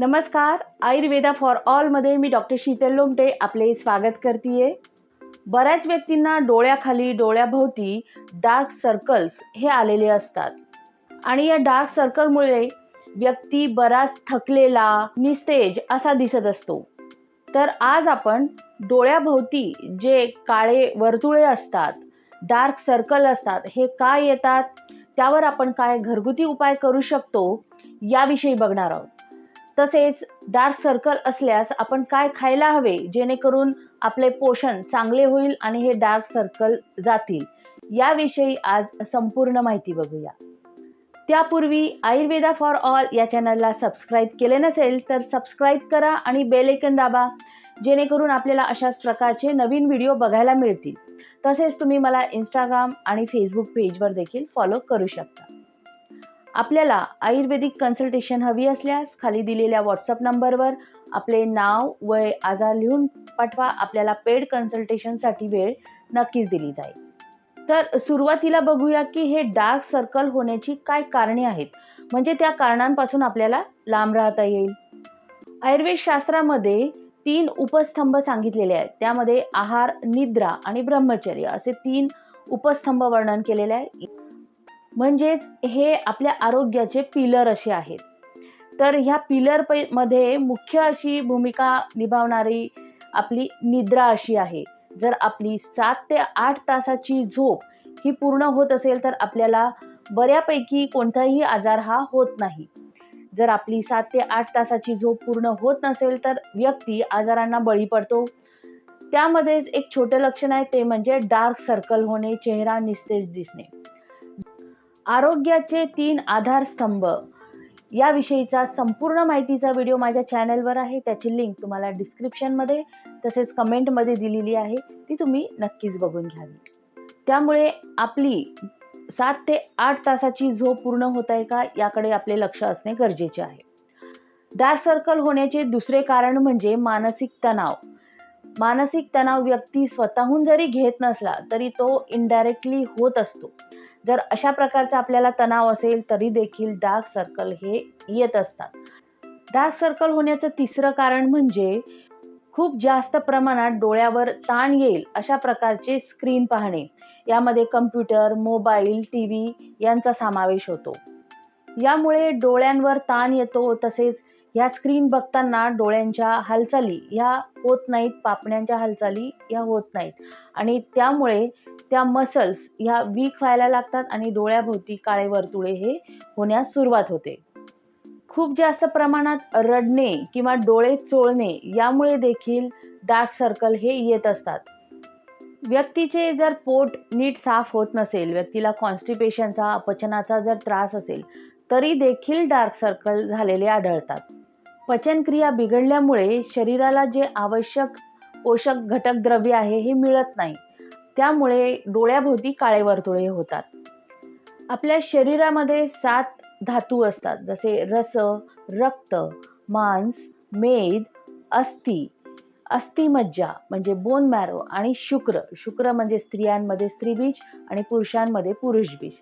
नमस्कार आयुर्वेदा फॉर ऑलमध्ये मी डॉक्टर शीतल लोमटे आपले स्वागत करते बऱ्याच व्यक्तींना डोळ्याखाली डोळ्याभोवती डार्क सर्कल्स हे आलेले असतात. आणि या डार्क सर्कलमुळे व्यक्ती बराच थकलेला निस्तेज असा दिसत असतो. तर आज आपण डोळ्याभोवती जे काळे वर्तुळे असतात डार्क सर्कल असतात हे का येतात? त्यावर आपण काय घरगुती उपाय करू शकतो? याविषयी बघणार आहोत. तसेच डार्क सर्कल असल्यास आपण काय खायला हवे? जेणेकरून आपले पोषण चांगले होईल आणि हे डार्क सर्कल जातील. याविषयी आज संपूर्ण माहिती बघूया. त्यापूर्वी आयुर्वेदा फॉर ऑल या चॅनलला सबस्क्राईब केले नसेल तर सबस्क्राईब करा आणि बेलेकन दाबा जेणेकरून आपल्याला अशाच प्रकारचे नवीन व्हिडिओ बघायला मिळतील. तसेच तुम्ही मला इंस्टाग्राम आणि फेसबुक पेजवर देखील फॉलो करू शकता. आपल्याला आयुर्वेदिक कन्सल्टेशन हवी असल्यास खाली दिलेल्या व्हॉट्सअप नंबरवर आपले नाव वय आजार लिहून पाठवा. आपल्याला पेड कन्सल्टेशनसाठी वेळ नक्कीच दिली जाईल. तर सुरुवातीला बघूया की हे डार्क सर्कल होण्याची काय कारणे आहेत. म्हणजे त्या कारणांपासून आपल्याला लांब राहता येईल. आयुर्वेद शास्त्रामध्ये तीन उपस्तंभ सांगितलेले आहेत. त्यामध्ये आहार निद्रा आणि ब्रह्मचर्य असे तीन उपस्तंभ वर्णन केलेले आहे. म्हणजेच हे आपल्या आरोग्याचे पिलर असे आहेत. तर ह्या पिलर पै मध्ये मुख्य अशी भूमिका निभावणारी आपली निद्रा अशी आहे. जर आपली सात ते आठ तासाची झोप ही पूर्ण होत असेल तर आपल्याला बऱ्यापैकी कोणताही आजार हा होत नाही. जर आपली सात ते आठ तासाची झोप पूर्ण होत नसेल तर व्यक्ती आजारांना बळी पडतो. त्यामध्येच एक छोटं लक्षण आहे ते म्हणजे डार्क सर्कल होणे चेहरा निस्तेज दिसणे. आरोग्याचे तीन आधारस्तंभ. याविषयीचा संपूर्ण माहितीचा व्हिडिओ माझ्या चॅनलवर आहे. त्याची लिंक तुम्हाला डिस्क्रिप्शनमध्ये तसेच कमेंटमध्ये दिलेली आहे. ती तुम्ही नक्कीच बघून घ्यावी. त्यामुळे आपली सात ते आठ तासाची झोप पूर्ण होत आहे का? याकडे आपले लक्ष असणे गरजेचे आहे. डार्क सर्कल होण्याचे दुसरे कारण म्हणजे मानसिक तणाव. मानसिक तणाव व्यक्ती स्वतःहून जरी घेत नसला तरी तो इनडायरेक्टली होत असतो. जर अशा प्रकारचा आपल्याला तणाव असेल तरी देखील डार्क सर्कल हे येत असतात. डार्क सर्कल होण्याचं तिसरं कारण म्हणजे खूप जास्त प्रमाणात डोळ्यावर ताण येईल अशा प्रकारचे स्क्रीन पाहणे. यामध्ये कम्प्युटर मोबाईल टी व्ही यांचा समावेश होतो. यामुळे डोळ्यांवर ताण येतो तसेच ह्या स्क्रीन बघताना डोळ्यांच्या हालचाली ह्या होत नाहीत पापण्यांच्या हालचाली ह्या होत नाहीत. आणि त्यामुळे त्या मसल्स ह्या वीक व्हायला लागतात आणि डोळ्याभोवती काळे वर्तुळे हे होण्यास सुरुवात होते. खूप जास्त प्रमाणात रडणे किंवा डोळे चोळणे यामुळे देखील डार्क सर्कल हे येत असतात. व्यक्तीचे जर पोट नीट साफ होत नसेल व्यक्तीला कॉन्स्टिपेशनचा अपचनाचा जर त्रास असेल तरी देखील डार्क सर्कल झालेले आढळतात. पचनक्रिया बिघडल्यामुळे शरीराला जे आवश्यक पोषक घटक द्रव्य आहे हे मिळत नाही. त्यामुळे डोळ्याभोवती काळे वर्तुळे होतात. आपल्या शरीरामध्ये सात धातू असतात जसे रस रक्त मांस मेद अस्थि. अस्थिमज्जा म्हणजे बोन मॅरो आणि शुक्र. शुक्र म्हणजे स्त्रियांमध्ये स्त्रीबीज आणि पुरुषांमध्ये पुरुषबीज.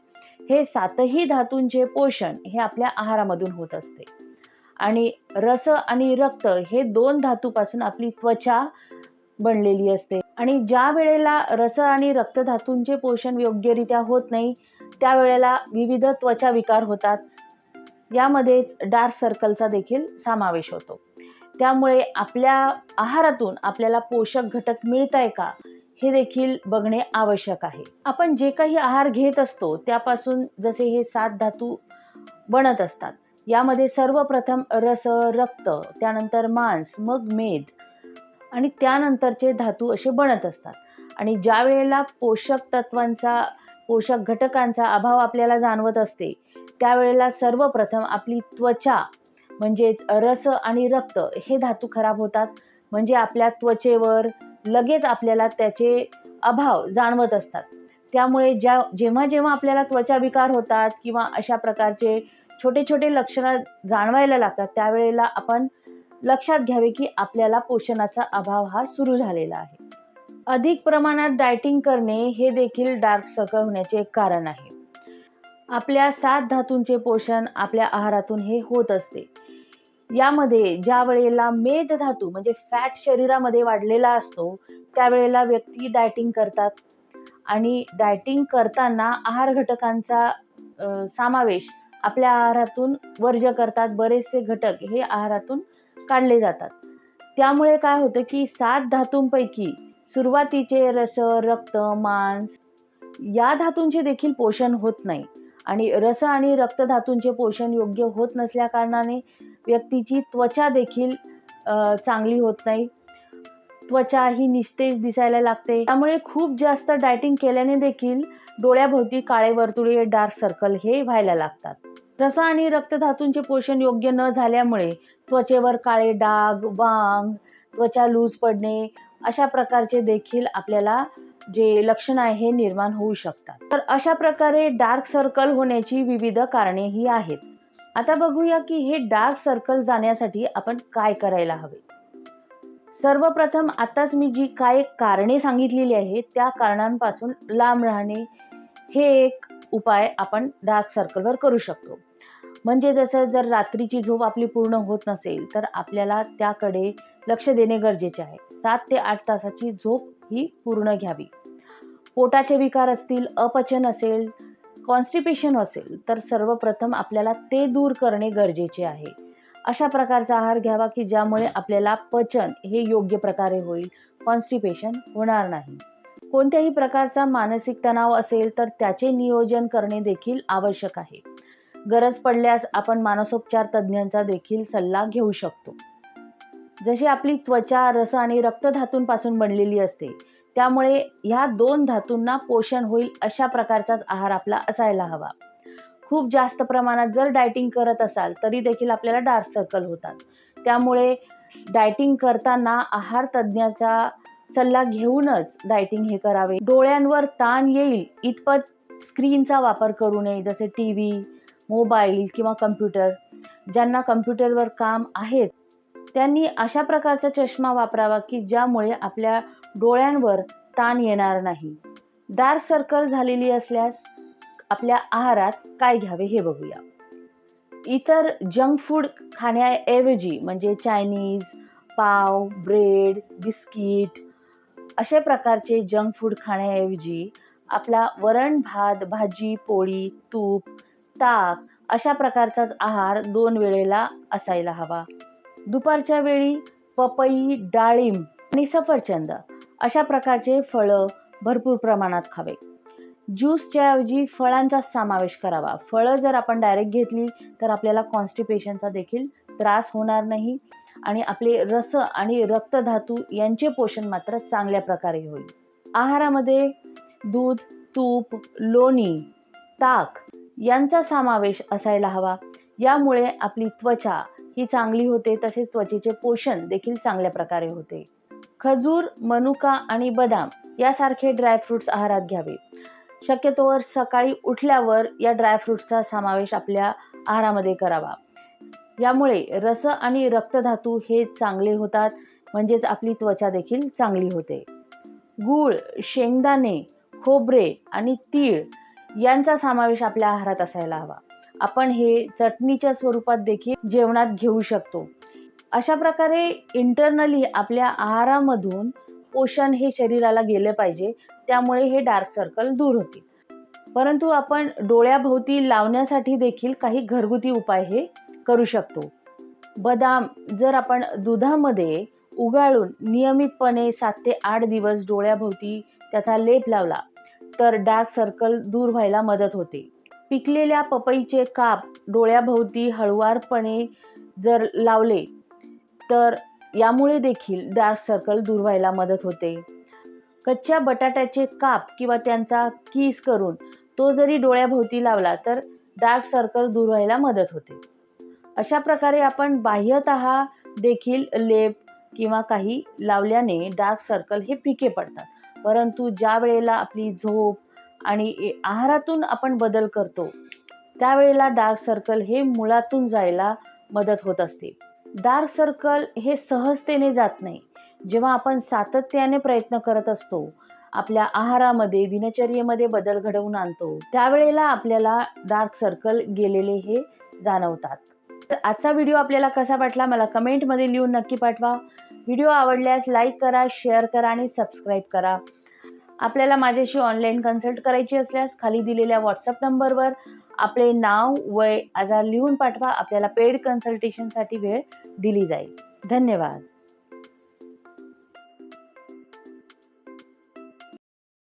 हे सातही धातूंचे पोषण हे आपल्या आहारामधून होत असते. आणि रस आणि रक्त हे दोन धातूपासून आपली त्वचा बनलेली असते. आणि ज्या वेळेला रस आणि रक्तधातूंचे पोषण योग्यरित्या होत नाही त्यावेळेला विविध त्वचा विकार होतात. यामध्येच डार्क सर्कलचा देखील समावेश होतो. त्यामुळे आपल्या आहारातून आपल्याला पोषक घटक मिळत आहे का हे देखील बघणे आवश्यक आहे. आपण जे काही आहार घेत असतो त्यापासून जसे हे सात धातू बनत असतात यामध्ये सर्वप्रथम रस रक्त त्यानंतर मांस मग मेद आणि त्यानंतरचे धातू असे बनत असतात. आणि ज्या वेळेला पोषक तत्वांचा पोषक घटकांचा अभाव आपल्याला जाणवत असते त्यावेळेला सर्वप्रथम आपली त्वचा म्हणजेच रस आणि रक्त हे धातू खराब होतात. म्हणजे आपल्या त्वचेवर लगेच आपल्याला त्याचे अभाव जाणवत असतात. त्यामुळे ज्या जेव्हा जेव्हा आपल्याला त्वचा विकार होतात किंवा अशा प्रकारचे छोटे छोटे लक्षणं जाणवायला लागतात त्यावेळेला आपण लक्षात घ्यावे की आपल्याला पोषणाचा अभाव हा सुरू झालेला आहे. अधिक प्रमाणात डायटिंग करणे हे देखील डार्क सर्कल होण्याचे एक कारण आहे. आपल्या सात धातूंचे पोषण आपल्या आहारातून हे होत असते. यामध्ये ज्या वेळेला मेद धातू म्हणजे फॅट शरीरामध्ये वाढलेला असतो त्यावेळेला व्यक्ती डायटिंग करतात. आणि डायटिंग करताना आहार घटकांचा समावेश आपल्या आहारातून वर्ज्य करतात बरेचसे घटक हे आहारातून काढले जातात. त्यामुळे काय होतं की सात धातूंपैकी सुरुवातीचे रस रक्त मांस या धातूंचे देखील पोषण होत नाही. आणि रस आणि रक्त धातूंचे पोषण योग्य होत नसल्याकारणाने व्यक्तीची त्वचा देखील चांगली होत नाही. त्वचा ही निस्तेज दिसायला लागते. त्यामुळे खूप जास्त डायटिंग केल्याने देखील डोळ्याभोवती काळे वर्तुळे डार्क सर्कल हे व्हायला लागतात. रसा आणि रक्तधातूंचे पोषण योग्य न झाल्यामुळे त्वचेवर काळे डाग वांग त्वचा लूज पडणे अशा प्रकारचे देखील आपल्याला जे लक्षण आहे हे निर्माण होऊ शकतात. तर अशा प्रकारे डार्क सर्कल होण्याची विविध कारणे ही आहेत. आता बघूया की हे डार्क सर्कल जाण्यासाठी आपण काय करायला हवे. सर्वप्रथम आताच मी जी काय कारणे सांगितलेली आहेत त्या कारणांपासून लांब राहणे हे एक उपाय आपण डार्क सर्कलवर करू शकतो. म्हणजे जसं जर रात्रीची झोप आपली पूर्ण होत नसेल तर आपल्याला त्याकडे लक्ष देणे गरजेचे आहे. सात ते आठ तासाची झोप ही पूर्ण घ्यावी. पोटाचे विकार असतील अपचन असेल कॉन्स्टिपेशन असेल तर सर्वप्रथम आपल्याला ते दूर करणे गरजेचे आहे. अशा प्रकारचा आहार घ्यावा की ज्यामुळे आपल्याला पचन हे योग्य प्रकारे होईल. कॉन्स्टिपेशन होणार नाही. कोणत्याही प्रकारचा मानसिक तणाव असेल तर त्याचे नियोजन करणे देखील आवश्यक आहे. गरज पडल्यास आपण मानसोपचार तज्ज्ञांचा देखील सल्ला घेऊ शकतो. जशी आपली त्वचा रस आणि रक्तधातूंपासून बनलेली असते त्यामुळे ह्या दोन धातूंना पोषण होईल अशा प्रकारचाच आहार आपला असायला हवा. खूप जास्त प्रमाणात जर डायटिंग करत असाल तरी देखील आपल्याला डार्क सर्कल होतात. त्यामुळे डायटिंग करताना आहार तज्ज्ञाचा सल्ला घेऊनच डायटिंग हे करावे. डोळ्यांवर ताण येईल इतपत स्क्रीनचा वापर करू नये जसे टी व्ही मोबाईल किंवा कम्प्युटर ज्यांना कम्प्युटरवर काम आहेत. त्यांनी अशा प्रकारचा चष्मा वापरावा की ज्यामुळे आपल्या डोळ्यांवर ताण येणार नाही. डार्क सर्कल झालेली असल्यास आपल्या आहारात काय घ्यावे हे बघूया. इतर जंक फूड खाण्याऐवजी म्हणजे चायनीज पाव ब्रेड बिस्किट अशा प्रकारचे जंक फूड खाण्याऐवजी आपला वरण भात भाजी पोळी तूप ताक अशा प्रकारचाच आहार दोन वेळेला असायला हवा. दुपारच्या वेळी पपई डाळिंब आणि सफरचंद अशा प्रकारचे फळं भरपूर प्रमाणात खावे. ज्यूसच्या ऐवजी फळांचा समावेश करावा. फळं जर आपण डायरेक्ट घेतली तर आपल्याला कॉन्स्टिपेशनचा देखील त्रास होणार नाही. आणि आपले रस आणि रक्तधातू यांचे पोषण मात्र चांगल्या प्रकारे होईल. आहारामध्ये दूध तूप लोणी ताक यांचा समावेश असायला हवा. यामुळे आपली त्वचा ही चांगली होते तसेच त्वचेचे पोषण देखील चांगल्या प्रकारे होते. खजूर मनुका आणि बदाम यासारखे ड्रायफ्रुट्स आहारात घ्यावे. शक्यतोवर सकाळी उठल्यावर या ड्रायफ्रुट्सचा समावेश आपल्या आहारामध्ये करावा. यामुळे रस आणि रक्तधातू हे चांगले होतात म्हणजेच आपली त्वचा देखील चांगली होते. गूळ शेंगदाणे खोबरे आणि तीळ यांचा समावेश आपल्या आहारात असायला हवा. आपण हे चटणीच्या स्वरूपात देखील जेवणात घेऊ शकतो. अशा प्रकारे इंटरनली आपल्या आहारामधून पोषण हे शरीराला गेले पाहिजे त्यामुळे हे डार्क सर्कल दूर होतील. परंतु आपण डोळ्याभोवती लावण्यासाठी देखील काही घरगुती उपाय हे करू शकतो. बदाम जर आपण दुधामध्ये उगाळून नियमितपणे सात ते आठ दिवस डोळ्याभोवती त्याचा लेप लावला तर डार्क सर्कल दूर व्हायला मदत होते. पिकलेल्या पपईचे काप डोळ्याभोवती हळुवारपणे जर लावले तर यामुळे देखील डार्क सर्कल दूर व्हायला मदत होते. कच्च्या बटाट्याचे काप किंवा त्यांचा कीस करून तो जरी डोळ्याभोवती लावला तर डार्क सर्कल दूर व्हायला मदत होते. अशा प्रकारे आपण बाह्यतः देखील लेप किंवा काही लावल्याने डार्क सर्कल हे फिके पडतात. परंतु ज्या वेळेला आपली झोप आणि आहारातून आपण बदल करतो त्यावेळेला डार्क सर्कल हे मुळातून जायला मदत होत असते. डार्क सर्कल हे सहजतेने जात नाही. जेव्हा आपण सातत्याने प्रयत्न करत असतो आपल्या आहारामध्ये दिनचर्येमध्ये बदल घडवून आणतो त्यावेळेला आपल्याला डार्क सर्कल गेलेले हे जाणवतात. तर आजचा व्हिडिओ आपल्याला कसा वाटला मला कमेंटमध्ये लिहून नक्की पाठवा. व्हिडिओ आवडल्यास लाईक करा शेअर करा आणि सबस्क्राईब करा. आपल्याला माझ्याशी ऑनलाईन कन्सल्ट करायची असल्यास खाली दिलेल्या व्हॉट्सअप नंबरवर आपले नाव वय आजार लिहून पाठवा. आपल्याला पेड कन्सल्टेशनसाठी वेळ दिली जाईल. धन्यवाद.